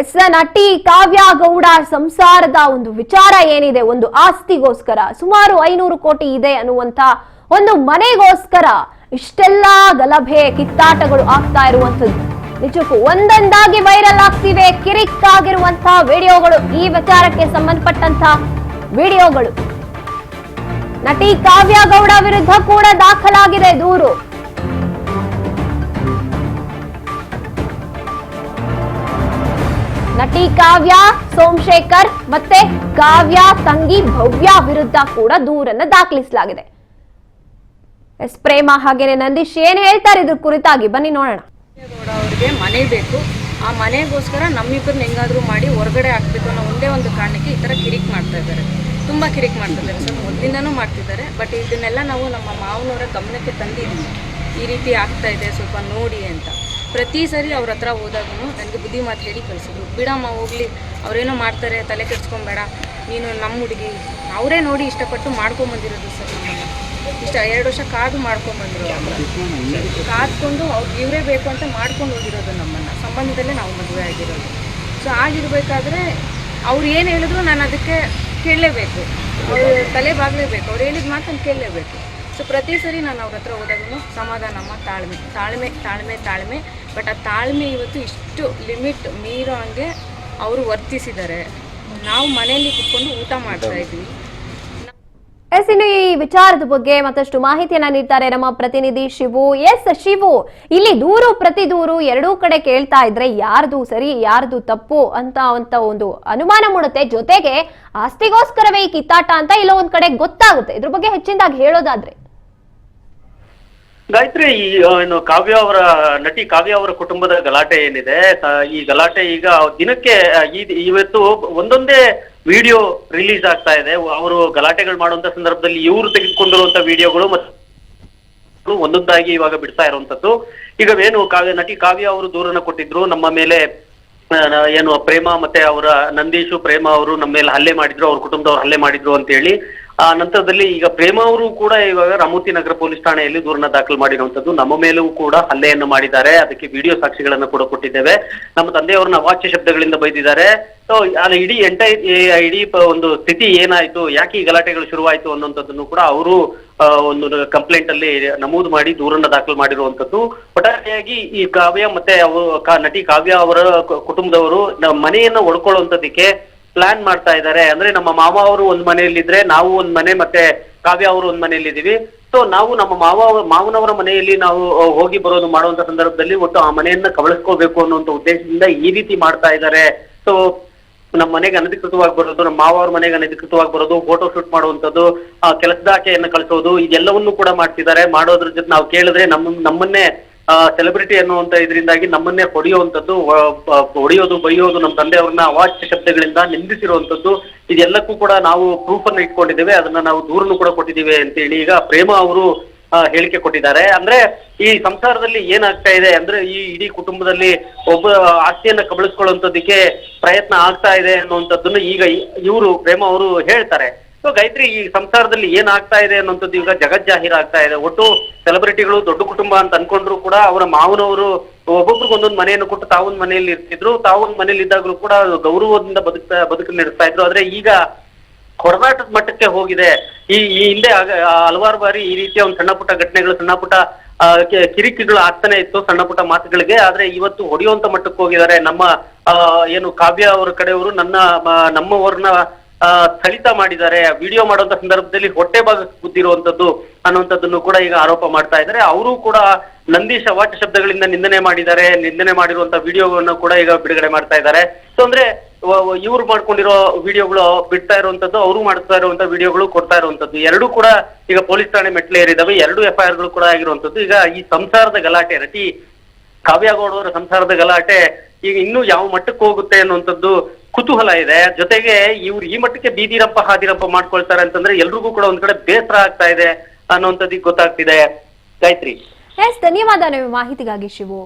S ನಟಿ ಕಾವ್ಯ ಗೌಡ ಸಂಸಾರದ ಒಂದು ವಿಚಾರ ಏನಿದೆ, ಒಂದು ಆಸ್ತಿಗೋಸ್ಕರ? ಸುಮಾರು ಐನೂರು ಕೋಟಿ ಇದೆ ಅನ್ನುವಂತ ಒಂದು ಮನೆಗೋಸ್ಕರ ಇಷ್ಟೆಲ್ಲ ಗಲಭೆ, ಕಿತ್ತಾಟಗಳು ಆಗ್ತಾ ಇರುವಂತದ್ದು ನಿಜಕ್ಕೂ ಒಂದೊಂದಾಗಿ ವೈರಲ್ ಆಗ್ತಿವೆ ಕಿರಿಕ್ ಆಗಿರುವಂತಹ ವಿಡಿಯೋಗಳು, ಈ ವಿಚಾರಕ್ಕೆ ಸಂಬಂಧಪಟ್ಟಂತ ವಿಡಿಯೋಗಳು. ನಟಿ ಕಾವ್ಯ ಗೌಡ ವಿರುದ್ಧ ಕೂಡ ದಾಖಲಾಗಿದೆ ದೂರು. ನಟಿ ಕಾವ್ಯ, ಸೋಮಶೇಖರ್ ಮತ್ತೆ ಕಾವ್ಯ ತಂಗಿ ಭವ್ಯ ವಿರುದ್ಧ ಕೂಡ ದೂರನ್ನ ದಾಖಲಿಸಲಾಗಿದೆ. ಎಸ್ ಪ್ರೇಮ ಹಾಗೇನೆ ನಂದೀಶ್ ಏನ್ ಹೇಳ್ತಾರೆ ಇದ್ರ ಕುರಿತಾಗಿ ಬನ್ನಿ ನೋಡೋಣ. ಅವರಿಗೆ ಮನೆ ಬೇಕು. ಆ ಮನೆಗೋಸ್ಕರ ನಮ್ಮಿಬ್ಬರನ್ನ ಹೆಂಗಾದ್ರೂ ಮಾಡಿ ಹೊರಗಡೆ ಹಾಕ್ಬೇಕು ಅನ್ನೋ ಒಂದೇ ಒಂದು ಕಾರಣಕ್ಕೆ ಈ ತರ ಕಿರಿಕ್ ಮಾಡ್ತಾ ಇದ್ದಾರೆ. ತುಂಬಾ ಕಿರಿಕ್ ಮಾಡ್ತಾ ಇದ್ದಾರೆ. ಸರ್, ಮೊದಲಿಂದನೂ ಮಾಡ್ತಿದ್ದಾರೆ. ಬಟ್ ಇದನ್ನೆಲ್ಲ ನಾವು ನಮ್ಮ ಮಾವನವರ ಗಮನಕ್ಕೆ ತಂದಿದ್ದೀವಿ. ಈ ರೀತಿ ಆಗ್ತಾ ಇದೆ. ಸ್ವಲ್ಪ ನೋಡಿ ಅಂತ. ಪ್ರತಿ ಸರಿ ಅವ್ರ ಹತ್ರ ಹೋದಾಗೂ ನನಗೆ ಬುದ್ಧಿ ಮಾತು ಹೇಳಿ ಕಳಿಸಿದ್ರು. ಬಿಡಮ್ಮ, ಹೋಗ್ಲಿ. ಅವರೇನೋ ಮಾಡ್ತಾರೆ, ತಲೆ ಕೆಡ್ಸ್ಕೊಂಬೇಡ. ನೀನು ನಮ್ಮ ಹುಡುಗಿ. ಅವರೇ ನೋಡಿ ಇಷ್ಟಪಟ್ಟು ಮಾಡ್ಕೊಂಬಂದಿರೋದು ಸರ್ ನಮ್ಮನ್ನು. ಇಷ್ಟ ಎರಡು ವರ್ಷ ಕಾದು ಮಾಡ್ಕೊಂಬಂದರು ಕಾದ್ಕೊಂಡು ಅವ್ರು ಇವರೇ ಬೇಕು ಅಂತ ಮಾಡ್ಕೊಂಡು ಹೋಗಿರೋದು ನಮ್ಮನ್ನು. ಸಂಬಂಧದಲ್ಲೇ ನಾವು ಮದುವೆ ಆಗಿರೋದು. ಸೊ ಆಗಿರಬೇಕಾದ್ರೆ ಅವ್ರು ಏನು ಹೇಳಿದ್ರು ನಾನು ಅದಕ್ಕೆ ಕೇಳಲೇಬೇಕು. ಅವರು ತಲೆ ಬಾಗಲೇಬೇಕು. ಅವ್ರು ಹೇಳಿದ ಮಾತನ್ನು ಕೇಳಲೇಬೇಕು. ಸೊ ಪ್ರತಿ ಸರಿ ನಾನು ಅವ್ರ ಹತ್ರ ಹೋದಾಗೂ ಸಮಾಧಾನಮ್ಮ ತಾಳ್ಮೆ ತಾಳ್ಮೆ ತಾಳ್ಮೆ ತಾಳ್ಮೆ. ಬಟ್ ಆ ತಾಳ್ಮೆ ಇವತ್ತು ಇಷ್ಟು ಲಿಮಿಟ್ ಮೀರೋ ಹಂಗೆ ಅವರು ವರ್ತಿಸಿದ್ದಾರೆ. ನಾವು ಮನೆಯಲ್ಲಿ ಕುತ್ಕೊಂಡು ಊಟ ಮಾಡ್ತಾ ಇದ್ವಿ. ಎಸ್ ಇನ್ನು ಈ ವಿಚಾರದ ಬಗ್ಗೆ ಮತ್ತಷ್ಟು ಮಾಹಿತಿಯನ್ನ ನೀಡ್ತಾರೆ ನಮ್ಮ ಪ್ರತಿನಿಧಿ ಶಿವು. ಎಸ್ ಶಿವು ಇಲ್ಲಿ ದೂರು ಪ್ರತಿ ದೂರು ಎರಡೂ ಕಡೆ ಕೇಳ್ತಾ ಇದ್ರೆ ಯಾರ್ದು ಸರಿ ಯಾರ್ದು ತಪ್ಪು ಅಂತ ಅಂತ ಒಂದು ಅನುಮಾನ ಮೂಡುತ್ತೆ. ಜೊತೆಗೆ ಆಸ್ತಿಗೋಸ್ಕರವೇ ಈ ಕಿತ್ತಾಟ ಅಂತ ಇಲ್ಲ ಒಂದ್ ಕಡೆ ಗೊತ್ತಾಗುತ್ತೆ. ಇದ್ರ ಬಗ್ಗೆ ಹೆಚ್ಚಿನದಾಗಿ ಹೇಳೋದಾದ್ರೆ. ಗಾಯತ್ರಿ, ಈ ಏನು ಕಾವ್ಯ ಅವರ, ನಟಿ ಕಾವ್ಯ ಅವರ ಕುಟುಂಬದ ಗಲಾಟೆ ಏನಿದೆ ಈ ಗಲಾಟೆ ಈಗ ದಿನಕ್ಕೆ ಇವತ್ತು ಒಂದೊಂದೇ ವಿಡಿಯೋ ರಿಲೀಸ್ ಆಗ್ತಾ ಇದೆ. ಅವರು ಗಲಾಟೆಗಳು ಮಾಡುವಂತ ಸಂದರ್ಭದಲ್ಲಿ ಇವರು ತೆಗೆದುಕೊಂಡಿರುವಂತ ವಿಡಿಯೋಗಳು ಮತ್ತು ಒಂದೊಂದಾಗಿ ಇವಾಗ ಬಿಡ್ತಾ ಇರುವಂತದ್ದು. ಈಗ ಏನು, ಕಾವ್ಯ, ನಟಿ ಕಾವ್ಯ ಅವರು ದೂರನ ಕೊಟ್ಟಿದ್ರು. ನಮ್ಮ ಮೇಲೆ ಏನು ಪ್ರೇಮ ಮತ್ತೆ ಅವರ ನಂದೀಶು ಪ್ರೇಮ ಅವರು ನಮ್ಮ ಮೇಲೆ ಹಲ್ಲೆ ಮಾಡಿದ್ರು. ಅವ್ರ ಕುಟುಂಬದವ್ರು ಹಲ್ಲೆ ಮಾಡಿದ್ರು ಅಂತ ಹೇಳಿ ಆ ನಂತರದಲ್ಲಿ ಈಗ ಪ್ರೇಮ ಅವರು ಕೂಡ ಇವಾಗ ರಾಮೂರ್ತಿ ನಗರ ಪೊಲೀಸ್ ಠಾಣೆಯಲ್ಲಿ ದೂರನ್ನ ದಾಖಲು ಮಾಡಿರುವಂತದ್ದು. ನಮ್ಮ ಮೇಲೂ ಕೂಡ ಹಲ್ಲೆಯನ್ನು ಮಾಡಿದ್ದಾರೆ. ಅದಕ್ಕೆ ವಿಡಿಯೋ ಸಾಕ್ಷಿಗಳನ್ನು ಕೂಡ ಕೊಟ್ಟಿದ್ದೇವೆ. ನಮ್ಮ ತಂದೆಯವರನ್ನ ಅವಾಚ್ಯ ಶಬ್ದಗಳಿಂದ ಬೈದಿದ್ದಾರೆ. ಸೊ ಅಲ್ಲಿ ಇಡೀ ಎಂಟೈರ್ ಇಡೀ ಒಂದು ಸ್ಥಿತಿ ಏನಾಯ್ತು, ಯಾಕೆ ಈ ಗಲಾಟೆಗಳು ಶುರುವಾಯಿತು ಅನ್ನುವಂಥದ್ದನ್ನು ಕೂಡ ಅವರು ಒಂದು ಕಂಪ್ಲೇಂಟ್ ಅಲ್ಲಿ ನಮೂದು ಮಾಡಿ ದೂರನ್ನ ದಾಖಲು ಮಾಡಿರುವಂತದ್ದು ಒಟ್ಟಾರೆಯಾಗಿ ಈ ಕಾವ್ಯ ಮತ್ತೆ ಅವರು ನಟಿ ಕಾವ್ಯ ಅವರ ಕುಟುಂಬದವರು ಮನೆಯನ್ನ ಒಡ್ಕೊಳ್ಳುವಂತದಕ್ಕೆ ಪ್ಲಾನ್ ಮಾಡ್ತಾ ಇದ್ದಾರೆ. ಅಂದ್ರೆ ನಮ್ಮ ಮಾವ ಅವರು ಒಂದ್ ಮನೆಯಲ್ಲಿದ್ರೆ ನಾವು ಒಂದ್ ಮನೆ ಮತ್ತೆ ಕಾವ್ಯ ಅವರು ಒಂದ್ ಮನೆಯಲ್ಲಿದ್ದೀವಿ ಸೊ ನಾವು ನಮ್ಮ ಮಾವ ಮಾವನವರ ಮನೆಯಲ್ಲಿ ನಾವು ಹೋಗಿ ಬರೋದು ಮಾಡುವಂತ ಸಂದರ್ಭದಲ್ಲಿ ಒಟ್ಟು ಆ ಮನೆಯನ್ನ ಕಬಳಿಸ್ಕೋಬೇಕು ಅನ್ನುವಂತ ಉದ್ದೇಶದಿಂದ ಈ ರೀತಿ ಮಾಡ್ತಾ ಇದ್ದಾರೆ. ಸೊ ನಮ್ಮ ಮನೆಗೆ ಅನಧಿಕೃತವಾಗಿ ಬರೋದು, ನಮ್ಮ ಮಾವ ಅವ್ರ ಮನೆಗೆ ಅನಧಿಕೃತವಾಗಿ ಬರೋದು ಫೋಟೋ ಶೂಟ್ ಮಾಡುವಂಥದ್ದು ಕೆಲಸದಾಕೆಯನ್ನ ಕಳಿಸೋದು, ಇದೆಲ್ಲವನ್ನೂ ಕೂಡ ಮಾಡ್ತಿದ್ದಾರೆ. ಮಾಡೋದ್ರ ಜೊತೆ ನಾವು ಕೇಳಿದ್ರೆ ನಮ್ಮ ನಮ್ಮನ್ನೇ ಸೆಲೆಬ್ರಿಟಿ ಅನ್ನುವಂತ ಇದರಿಂದಾಗಿ ನಮ್ಮನ್ನೇ ಹೊಡೆಯುವಂಥದ್ದು ಹೊಡೆಯೋದು, ಬೈಯೋದು ನಮ್ಮ ತಂದೆಯವ್ರನ್ನ ಅವಾಚ್ಯ ಶಬ್ದಗಳಿಂದ ನಿಂದಿಸಿರುವಂಥದ್ದು, ಇದೆಲ್ಲಕ್ಕೂ ಕೂಡ ನಾವು ಪ್ರೂಫ್ ಅನ್ನು ಇಟ್ಕೊಂಡಿದ್ದೇವೆ, ಅದನ್ನ ನಾವು ದೂರನ್ನು ಕೂಡ ಕೊಟ್ಟಿದ್ದೀವಿ ಅಂತೇಳಿ ಈಗ ಪ್ರೇಮ ಅವರು ಹೇಳಿಕೆ ಕೊಟ್ಟಿದ್ದಾರೆ. ಅಂದ್ರೆ ಈ ಸಂಸಾರದಲ್ಲಿ ಏನಾಗ್ತಾ ಇದೆ ಅಂದ್ರೆ ಈ ಇಡೀ ಕುಟುಂಬದಲ್ಲಿ ಒಬ್ಬ ಆಸ್ತಿಯನ್ನ ಕಬಳಿಸ್ಕೊಳ್ಳುವಂತದಕ್ಕೆ ಪ್ರಯತ್ನ ಆಗ್ತಾ ಇದೆ ಅನ್ನುವಂಥದ್ದನ್ನು ಈಗ ಇವರು, ಪ್ರೇಮ ಅವರು ಹೇಳ್ತಾರೆ. ಸೊ ಗಾಯತ್ರಿ ಈ ಸಂಸಾರದಲ್ಲಿ ಏನಾಗ್ತಾ ಇದೆ ಅನ್ನೋಂಥದ್ದು ಈಗ ಜಗಜ್ಜಾಹೀರ ಆಗ್ತಾ ಇದೆ. ಒಟ್ಟು ಸೆಲೆಬ್ರಿಟಿಗಳು ದೊಡ್ಡ ಕುಟುಂಬ ಅಂತ ಅನ್ಕೊಂಡ್ರು ಕೂಡ ಅವರ ಮಾವನವರು ಒಬ್ಬೊಬ್ರಿಗೆ ಒಂದೊಂದು ಮನೆಯನ್ನು ಕೊಟ್ಟು ತಾವೊಂದು ಮನೆಯಲ್ಲಿ ಇರ್ತಿದ್ರು. ತಾವೊಂದು ಮನೆಯಲ್ಲಿ ಇದ್ದಾಗಲೂ ಕೂಡ ಗೌರವದಿಂದ ಬದುಕ್ತಾ ಬದುಕು ನಡೆಸ್ತಾ ಇದ್ರು. ಆದ್ರೆ ಈಗ ಹೊರನಾಟದ ಮಟ್ಟಕ್ಕೆ ಹೋಗಿದೆ. ಈ ಈ ಹಿಂದೆ ಹಲವಾರು ಬಾರಿ ಈ ರೀತಿಯ ಒಂದು ಸಣ್ಣ ಪುಟ್ಟ ಘಟನೆಗಳು, ಸಣ್ಣ ಪುಟ್ಟ ಕಿರಿಕಿಗಳು ಆಗ್ತಾನೆ ಇತ್ತು ಸಣ್ಣ ಪುಟ್ಟ ಮಾತುಗಳಿಗೆ. ಆದ್ರೆ ಇವತ್ತು ಹೊಡೆಯುವಂತ ಮಟ್ಟಕ್ಕೆ ಹೋಗಿದ್ದಾರೆ. ನಮ್ಮ ಏನು ಕಾವ್ಯ ಅವರ ಕಡೆಯವರು, ನನ್ನ ನಮ್ಮವರನ್ನ ಸ್ಥಳಿತ ಮಾಡಿದ್ದಾರೆ. ವಿಡಿಯೋ ಮಾಡುವಂತ ಸಂದರ್ಭದಲ್ಲಿ ಹೊಟ್ಟೆ ಭಾಗ ಗುದ್ದಿರುವಂತದ್ದು ಅನ್ನುವಂಥದ್ದನ್ನು ಕೂಡ ಈಗ ಆರೋಪ ಮಾಡ್ತಾ ಇದ್ದಾರೆ. ಅವರು ಕೂಡ ನಂದೀಶ್ ಅವಾಚ್ಯ ಶಬ್ದಗಳಿಂದ ನಿಂದನೆ ಮಾಡಿದ್ದಾರೆ. ನಿಂದನೆ ಮಾಡಿರುವಂತ ವಿಡಿಯೋವನ್ನು ಕೂಡ ಈಗ ಬಿಡುಗಡೆ ಮಾಡ್ತಾ ಇದ್ದಾರೆ. ಸೊ ಅಂದ್ರೆ ಇವ್ರು ಮಾಡ್ಕೊಂಡಿರೋ ವಿಡಿಯೋಗಳು ಬಿಡ್ತಾ ಇರುವಂತದ್ದು, ಅವರು ಮಾಡ್ತಾ ಇರುವಂತ ವಿಡಿಯೋಗಳು ಕೊಡ್ತಾ ಇರುವಂತದ್ದು. ಎರಡೂ ಕೂಡ ಈಗ ಪೊಲೀಸ್ ಠಾಣೆ ಮೆಟ್ಲೆ ಏರಿದಾವೆ ಎರಡು ಎಫ್ಐಆರ್ಗಳು ಕೂಡ ಆಗಿರುವಂತದ್ದು. ಈಗ ಈ ಸಂಸಾರದ ಗಲಾಟೆ, ನಟಿ ಕಾವ್ಯಗೌಡ ಅವರ ಸಂಸಾರದ ಗಲಾಟೆ ಈಗ ಇನ್ನೂ ಯಾವ ಮಟ್ಟಕ್ಕೆ ಹೋಗುತ್ತೆ ಅನ್ನುವಂಥದ್ದು ಕುತೂಹಲ ಇದೆ. ಜೊತೆಗೆ ಇವ್ರು ಈ ಮಟ್ಟಕ್ಕೆ ಬೀದಿರಂಪ ಹಾದಿರಂಪ ಮಾಡ್ಕೊಳ್ತಾರೆ ಅಂತಂದ್ರೆ ಎಲ್ರಿಗೂ ಕೂಡ ಒಂದ್ ಕಡೆ ಬೇಸರ ಆಗ್ತಾ ಇದೆ ಅನ್ನೋಂಥದ್ದು ಗೊತ್ತಾಗ್ತಿದೆ. ಗಾಯತ್ರಿ. ಎಸ್ ಧನ್ಯವಾದ ನಿಮ್ಮ ಮಾಹಿತಿಗಾಗಿ ಶಿವು.